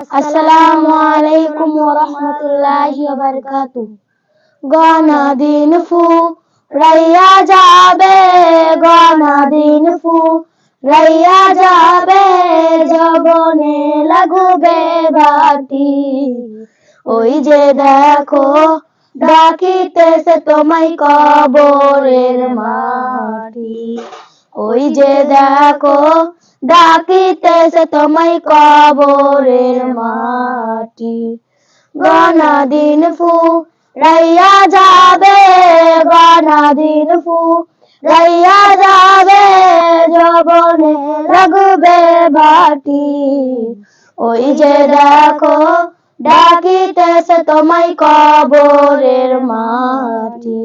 আসসালামু আলাইকুম ওয়া রাহমাতুল্লাহি ওয়া গনা দিন ফু রাইয়া যাবে গনা দিন ফু রাইয়া যাবে জবনে বাটি ওই যে দেখো ডাকিতেছে তোমায় কবরের মাটি ওই যে দেখো ডাকিতেছে তোমায় কবরের মাটি। গনা দিন ফু, রাইয়া যাবে গনা দিন ফু, রাইয়া যাবে জবনে লাগবে বাটি। ওই যে দেখো, ডাকিতেছে তোমায় কবরের মাটি।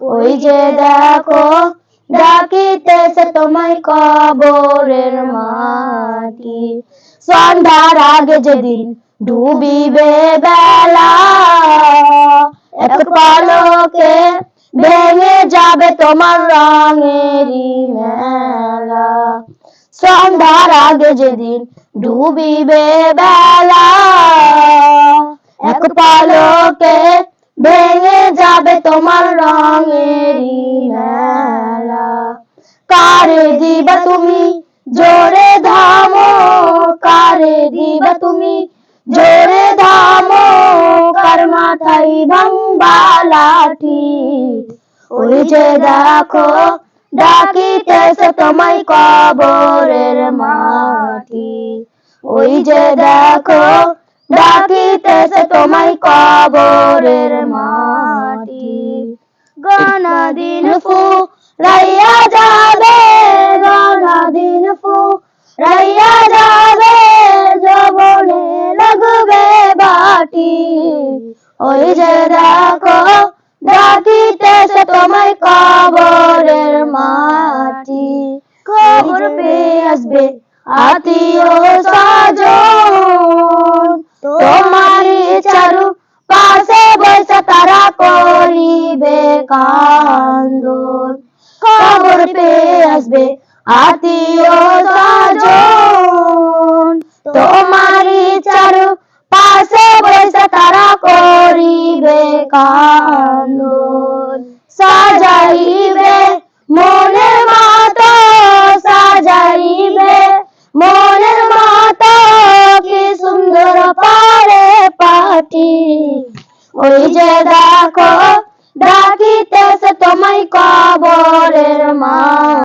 ওই যে দেখো ডাকিতেছে তোমায় কবরের মাটি। সন্ধ্যার আগে যেদিন ডুবিবে বেলা ভেঙে যাবে তোমার রঙেরই মেলা। সন্ধ্যার আগে যেদিন ডুবিবে বেলা, এক পলকে ভেঙে যাবে তোমার রঙেরই কারে দিবা তুমি? জোরে ধামো, কারে দিবা তুমি? জোরে ধামো, কার মাথায় ভাঙবা লাঠি? ওই যে দেখো, ডাকিতেছে তোমায় কবরের মাটি। ওই যে দেখো, ডাকিতেছে তোমায় কবরের মাটি। গনা দিন ফু রাইয়া যাবে গনা দিন ফু রাইয়া যাবে জবনে লাগবে বাটি। ওই যে দেখো, ডাকিতেছে তোমায় কবরের মাটি। খবর পেয়ে আসবে আত্মীয় স্বজন। তোমারই চারু পাশে বসে তারা করিবে কান আত্মীয়তা জন তোমারই চারু পাশে তারা করিবে কান্দন। সাজাইবে মনে মত, সাজাইবে মনের মত, কি সুন্দর পারে পাটি ওই যে দেখো, ডাকিতেছে তোমায় কবরের মা।